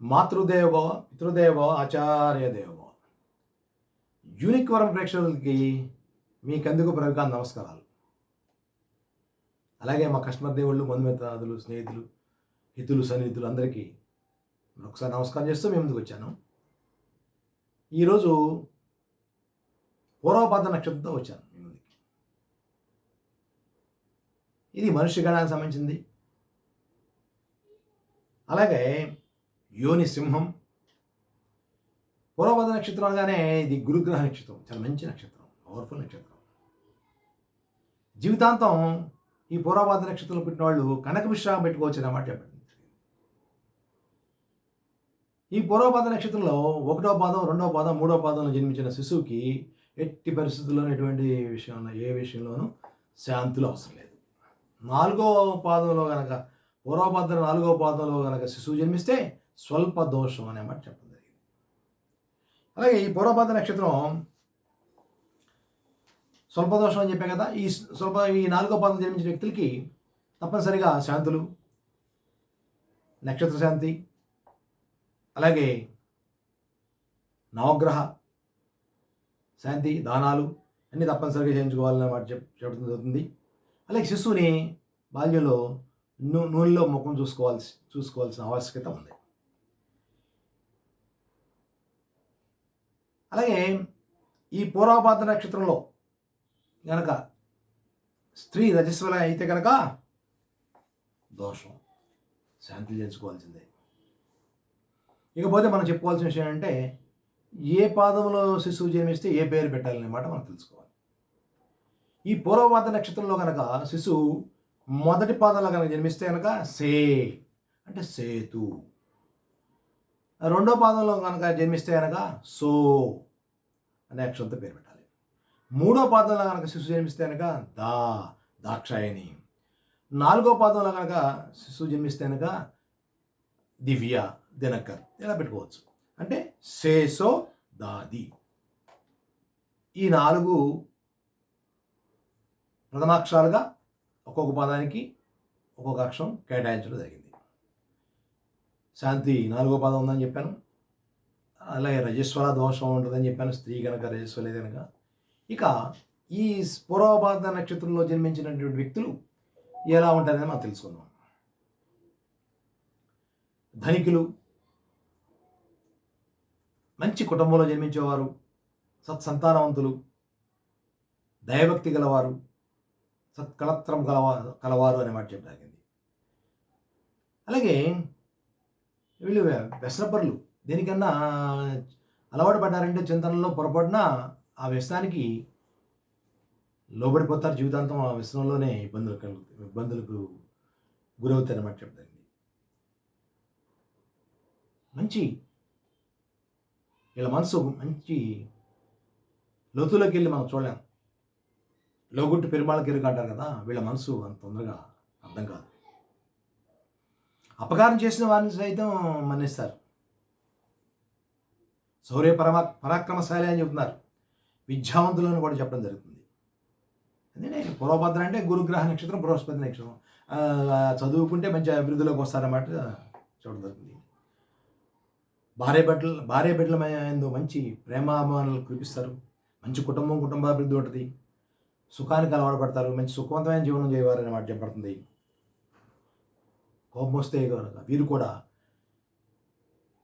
మాతృదేవో పితృదేవో ఆచార్య దేవో యూనిక్ వరం ప్రేక్షకులకి మీకెందుకు ప్రవేగా నమస్కారాలు? అలాగే మా కస్టమర్ దేవుళ్ళు బంధుమిత్రాదులు స్నేహితులు హితులు సన్నిహితులు అందరికీ ఒకసారి నమస్కారం చేస్తూ మేము ముందుకు వచ్చాను. ఈరోజు పూర్వపాద నక్షత్రంతో వచ్చాను మీ ముందుకి. ఇది మనుష్య గణానికి సంబంధించింది. అలాగే యోని సింహం. పూర్వపద నక్షత్రం అనగానే ఇది గురుగ్రహ నక్షత్రం. చాలా మంచి నక్షత్రం. పవర్ఫుల్ నక్షత్రం. జీవితాంతం ఈ పూర్వపాద నక్షత్రంలో పుట్టిన వాళ్ళు కనక విశ్రామం పెట్టుకోవచ్చు అన్నమాట చెప్పండి. ఈ పూర్వపాద నక్షత్రంలో ఒకటో పాదం రెండో పాదం మూడో పాదంలో జన్మించిన శిశువుకి ఎట్టి పరిస్థితుల్లోనూ ఎటువంటి విషయంలో ఏ విషయంలోనూ శాంతులు అవసరం లేదు. నాలుగో పాదంలో కనుక పూర్వపాద నాలుగో పాదంలో కనుక శిశువు జన్మిస్తే స్వల్ప దోషం అనే మాట చెప్పడం జరిగింది. అలాగే ఈ పూర్వపాద నక్షత్రం స్వల్ప దోషం అని చెప్పే కదా ఈ స్వల్ప ఈ నాలుగో పాదం జన్మించిన వ్యక్తులకి తప్పనిసరిగా శాంతులు నక్షత్ర శాంతి అలాగే నవగ్రహ శాంతి దానాలు అన్నీ తప్పనిసరిగా చేయించుకోవాలని మాట చెప్ చెప్పడం జరుగుతుంది. అలాగే శిశువుని బాల్యంలో నూ నూనెలో ముఖం చూసుకోవాల్సి చూసుకోవాల్సిన ఆవశ్యకత ఉంది. అలాగే ఈ పూర్వపాద నక్షత్రంలో గనక స్త్రీ రజస్వల అయితే కనుక దోషం. శాంతి చేయించుకోవాల్సిందే. ఇకపోతే మనం చెప్పుకోవాల్సిన విషయం అంటే ఏ పాదంలో శిశువు జన్మిస్తే ఏ పేరు పెట్టాలనే మాట మనం తెలుసుకోవాలి. ఈ పూర్వపాద నక్షత్రంలో కనుక శిశువు మొదటి పాదంలో కనుక జన్మిస్తే కనుక సే అంటే సేతు. రెండో పాదంలో కనుక జన్మిస్తే కనుక సో అనే అక్షరంతో పేరు పెట్టాలి. మూడో పాదంలో కనుక శిశువు జన్మిస్తే కనుక దా దాక్షాయణి. నాలుగో పాదంలో కనుక శిశువు జన్మిస్తే కనుక దివ్య దినకర్ ఇలా పెట్టుకోవచ్చు. అంటే సేసో దాది ఈ నాలుగు ప్రథమాక్షరాలుగా ఒక్కొక్క పదానికి ఒక్కొక్క అక్షరం కేటాయించడం జరిగింది. శాంతి నాలుగో పదం ఉందని చెప్పాను. అలాగే రజస్వర దోషం ఉంటుందని చెప్పాను. స్త్రీ కనుక రజస్వలే కనుక ఇక ఈ పూర్వపాద నక్షత్రంలో జన్మించినటువంటి వ్యక్తులు ఎలా ఉంటారని మనం తెలుసుకుందాం. ధనికులు మంచి కుటుంబంలో జన్మించేవారు సత్సంతానవంతులు దయభక్తి గలవారు సత్కళత్రం గలవారు కలవారు అనే మాట చెప్పడానికి అలాగే వీళ్ళు వ్యసనపరులు. దేనికన్నా అలవాటు పడ్డారంటే చింతనలో పొరపాటున ఆ వ్యసనానికి లోబడిపోతారు జీవితాంతం ఆ వ్యసనంలోనే ఇబ్బందులు కలుగుతాయి ఇబ్బందులకు గురవుతారన్నమాట చెప్తారండి. మంచి వీళ్ళ మనసు మంచి లోతులోకి వెళ్ళి మనం చూడలేం. లోగుట్టు పెరుమాళకి ఎరుగు అంటారు కదా వీళ్ళ మనసు అంత తొందరగా అర్థం కాదు. అపకారం చేసిన వారిని సైతం మన్నిస్తారు. శౌర్య పరమా పరాక్రమశాలి అని చెప్తున్నారు విద్యావంతులను కూడా చెప్పడం జరుగుతుంది. అందుకనే పురోభద్ర అంటే గురుగ్రహ నక్షత్రం బృహస్పతి నక్షత్రం. చదువుకుంటే మంచి అభివృద్ధిలోకి వస్తారన్నమాట చూడడం జరుగుతుంది. భార్య బిడ్డలు భార్య బిడ్డల మంచి ప్రేమాభిమానాలు కురిపిస్తారు. మంచి కుటుంబం కుటుంబాభివృద్ధి ఉంటుంది. సుఖానికి అలవాటు పడతారు. మంచి సుఖవంతమైన జీవనం చేయవారు అనే మాట చెప్పబడుతుంది. కోపం వస్తే కనుక వీరు కూడా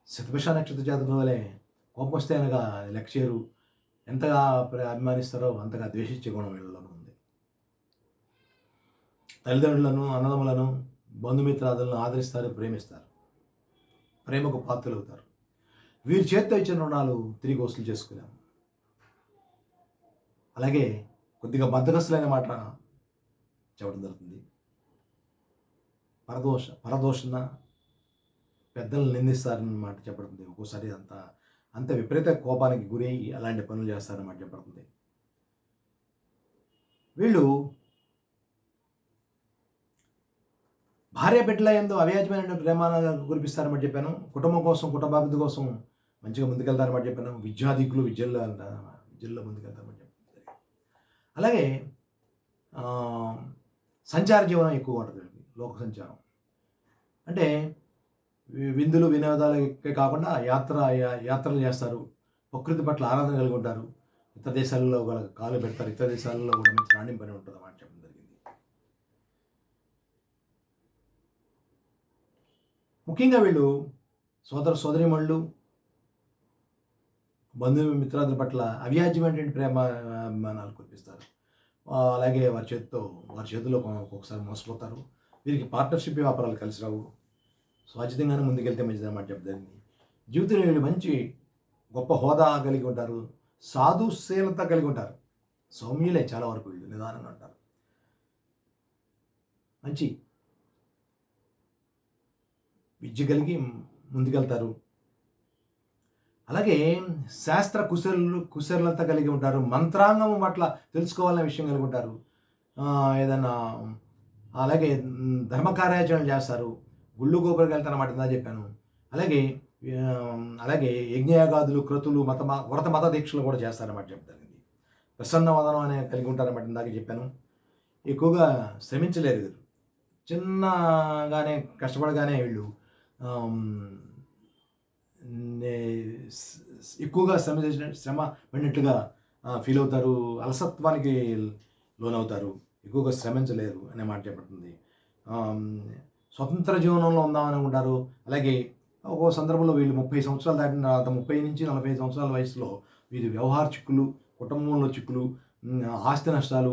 శతభిష నక్షత్ర జాతకుల వలె కోపం వస్తే అనగా లెక్క చేయరు ఎంతగా అభిమానిస్తారో అంతగా ద్వేషించే గుణం వీళ్ళలోనూ ఉంది. తల్లిదండ్రులను అన్నదమ్ములను బంధుమిత్రాదులను ఆదరిస్తారు ప్రేమిస్తారు. ప్రేమకు పాత్రలు అవుతారు వీరి చేత్తో ఇచ్చిన రుణాలు తిరిగి వసూలు చేసుకున్నాం అలాగే కొద్దిగా బద్దగస్తులైన మాట చెప్పడం జరుగుతుంది. పరదోష పరదోషణ పెద్దలను నిందిస్తారన్నమాట చెప్పబడుతుంది. ఒక్కోసారి అంత అంత విపరీత కోపానికి గురై అలాంటి పనులు చేస్తారన్నమాట చెప్పబడుతుంది. వీళ్ళు భార్య బిడ్డల ఎందు అవ్యాజమైన ప్రేమాన కురిపిస్తారన్నమాట చెప్పాను. కుటుంబం కోసం కుటుంబాభివృద్ధి కోసం మంచిగా ముందుకెళ్తారని చెప్పాను. విద్యాధికులు విద్యల్లో విద్యల్లో ముందుకెళ్తారన్నమాట చెప్పాను. అలాగే సంచార జీవనం ఎక్కువ ఉంటుంది. లోక సంచారం అంటే విందులు వినోదాలకే కాకుండా యాత్ర యాత్రలు చేస్తారు. ప్రకృతి పట్ల ఆరాధన కలిగి ఉంటారు. ఇతర దేశాలలో కాలు పెడతారు. ఇతర దేశాలలో కూడా మంచి రాణింపని ఉంటుంది అన్నమాట చెప్పడం జరిగింది. ముఖ్యంగా వీళ్ళు సోదర సోదరిమణులు బంధువు మిత్రాదుల పట్ల అవ్యాజ్యమైనటువంటి ప్రేమ అభిమానాలు కురిపిస్తారు. అలాగే వారి చేతితో వారి చేతిలో ఒక్కొక్కసారి మోసపోతారు. వీరికి పార్ట్నర్షిప్ వ్యాపారాలు కలిసి రావు. స్వాచితంగానే ముందుకెళ్తే మంచిది అన్నమాట చెప్తాను జీవితంలో వీళ్ళు మంచి గొప్ప హోదా కలిగి ఉంటారు. సాధుశీలత కలిగి ఉంటారు. సౌమ్యులే చాలా వరకు వీళ్ళు నిదానంగా ఉంటారు. మంచి విద్య కలిగి ముందుకెళ్తారు. అలాగే శాస్త్ర కుశలు కుశలత కలిగి ఉంటారు. మంత్రాంగం పట్ల తెలుసుకోవాలనే విషయం కలిగి ఉంటారు. ఏదైనా అలాగే ధర్మ కార్యాచరణ చేస్తారు. గుళ్ళు గోపురం వెళ్తారన్నమాట ఇందా చెప్పాను. అలాగే అలాగే యజ్ఞయాగాదులు క్రతులు మత వ్రత మత దీక్షలు కూడా చేస్తారన్నమాట చెప్తాను ప్రసన్న వదనం అనే కలిగి ఉంటారన్నమాట ఇందాక చెప్పాను. ఎక్కువగా శ్రమించలేరు వీరు చిన్నగానే కష్టపడగానే వీళ్ళు ఎక్కువగా శ్రమ చేసిన శ్రమ పడినట్టుగా ఫీల్ అవుతారు అలసత్వానికి లోనవుతారు. ఎక్కువగా శ్రమించలేరు అనే మాట చెప్పబడుతుంది. స్వతంత్ర జీవనంలో ఉందామని ఉంటారు అలాగే ఒక్కో సందర్భంలో వీళ్ళు ముప్పై సంవత్సరాలు దాటిన తర్వాత ముప్పై నుంచి నలభై సంవత్సరాల వయసులో వీరు వ్యవహార చిక్కులు కుటుంబంలో చిక్కులు ఆస్తి నష్టాలు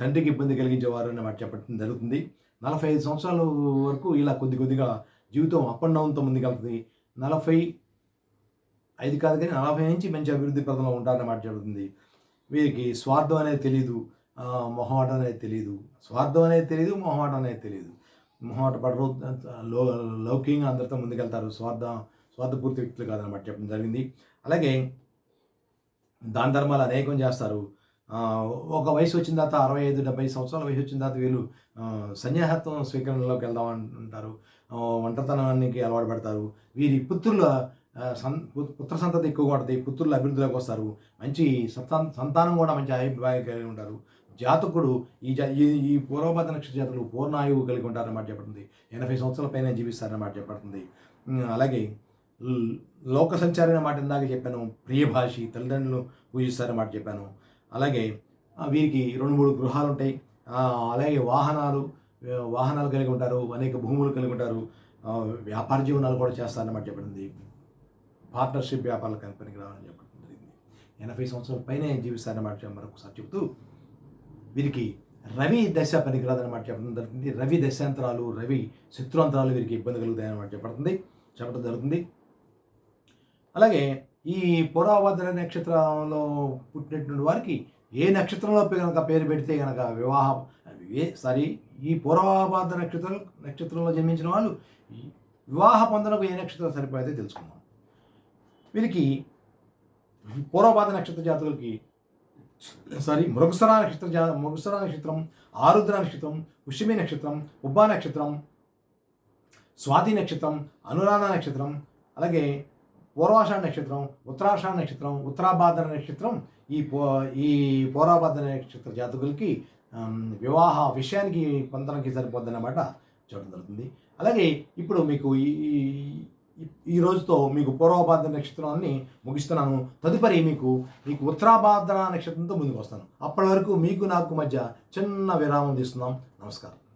తండ్రికి ఇబ్బంది కలిగించేవారు అనే మాట చెప్పడం జరుగుతుంది. నలభై ఐదు సంవత్సరాల వరకు ఇలా కొద్ది కొద్దిగా జీవితం అప్ అండ్ డౌన్తో ముందుకెళ్తుంది. నలభై ఐదు కాదు కానీ నలభై నుంచి మంచి అభివృద్ధి పదంలో ఉంటారన్నమాట జరుగుతుంది వీరికి స్వార్థం అనేది తెలియదు మొహమాటం అనేది తెలియదు స్వార్థం అనేది తెలియదు మొహమాటం అనేది తెలియదు మొహమాట పడరు లో లౌకికంగా అందరితో ముందుకెళ్తారు. స్వార్థ స్వార్థపూర్తి వ్యక్తులు కాదనమాట చెప్పడం జరిగింది. అలాగే దాన ధర్మాలు అనేకం చేస్తారు. ఒక వయసు వచ్చిన తర్వాత అరవై ఐదు డెబ్బై సంవత్సరాల వయసు వచ్చిన తర్వాత వీళ్ళు సన్యాసత్వం స్వీకరణలోకి వెళ్దాం అంటారు. ఒంటరితనానికి అలవాటు పడతారు. వీరి పుత్రుల సన్ పుత్ర సంతతి ఎక్కువగా ఉంటుంది. పుత్రుల అభివృద్ధిలోకి వస్తారు. మంచి సంతానం కూడా మంచి అభిప్రాయం కలిగి ఉంటారు. జాతకుడు ఈ ఈ పూర్వభద్ర నక్షత్ర జాతకులు పూర్ణాయువు కలిగి ఉంటారన్నమాట చెప్పబడుతుంది. ఎనభై సంవత్సరాల పైన జీవిస్తారన్నమాట చెప్పబడుతుంది. అలాగే లోక సంచారి అన్నమాట ఇందాక చెప్పాను. ప్రియభాషి తల్లిదండ్రులు పూజిస్తారన్నమాట చెప్పాను. అలాగే వీరికి రెండు మూడు గృహాలు ఉంటాయి అలాగే వాహనాలు వాహనాలు కలిగి ఉంటారు. అనేక భూములు కలిగి ఉంటారు. వ్యాపార జీవనాలు కూడా చేస్తారన్నమాట చెప్పింది పార్ట్నర్షిప్ వ్యాపారాల కంపెనీకి రావాలని చెప్పడం జరిగింది ఎనభై సంవత్సరాల పైనే జీవిస్తారన్నమాట మరొకసారి చెబుతూ వీరికి రవి దశ పనికిరాదన్నమాట చెప్పడం జరుగుతుంది. రవి దశాంతరాలు రవి శత్రుంతరాలు వీరికి ఇబ్బంది కలుగుతాయన్నమాట చెప్పబడుతుంది. చెప్పడం జరుగుతుంది. అలాగే ఈ పురాభద్ర నక్షత్రంలో పుట్టినటువంటి వారికి ఏ నక్షత్రంలో కనుక పేరు పెడితే కనుక వివాహం ఏ సారీ ఈ పూర్వభాద్ర నక్షత్రం నక్షత్రంలో జన్మించిన వాళ్ళు వివాహ పొందనకు ఏ నక్షత్రం సరిపోయితే తెలుసుకుందాం. వీరికి పూర్వభాద్ర నక్షత్ర జాతకులకి సారీ మృగసరా నక్షత్ర జా నక్షత్రం ఆరుద్ర నక్షత్రం పుష్యమి నక్షత్రం ఉబ్బా నక్షత్రం స్వాతి నక్షత్రం అనురాధ నక్షత్రం అలాగే పూర్వాషాఢ నక్షత్రం ఉత్తరాషాఢ నక్షత్రం ఉత్తరాభాద్ర నక్షత్రం ఈ పో ఈ పూర్వభాద్ర నక్షత్ర జాతకులకి um, వివాహ విషయానికి పొందడానికి సరిపోద్దన్నమాట చూడడం జరుగుతుంది. అలాగే ఇప్పుడు మీకు ఈ- ఈ రోజుతో మీకు పూర్వభాద్ర నక్షత్రాన్ని ముగిస్తున్నాను. తదుపరి మీకు మీకు ఉత్తరాభాద్ర నక్షత్రంతో ముందుకు వస్తాను. అప్పటి వరకు మీకు నాకు మధ్య చిన్న విరామం తీస్తున్నాం. నమస్కారం.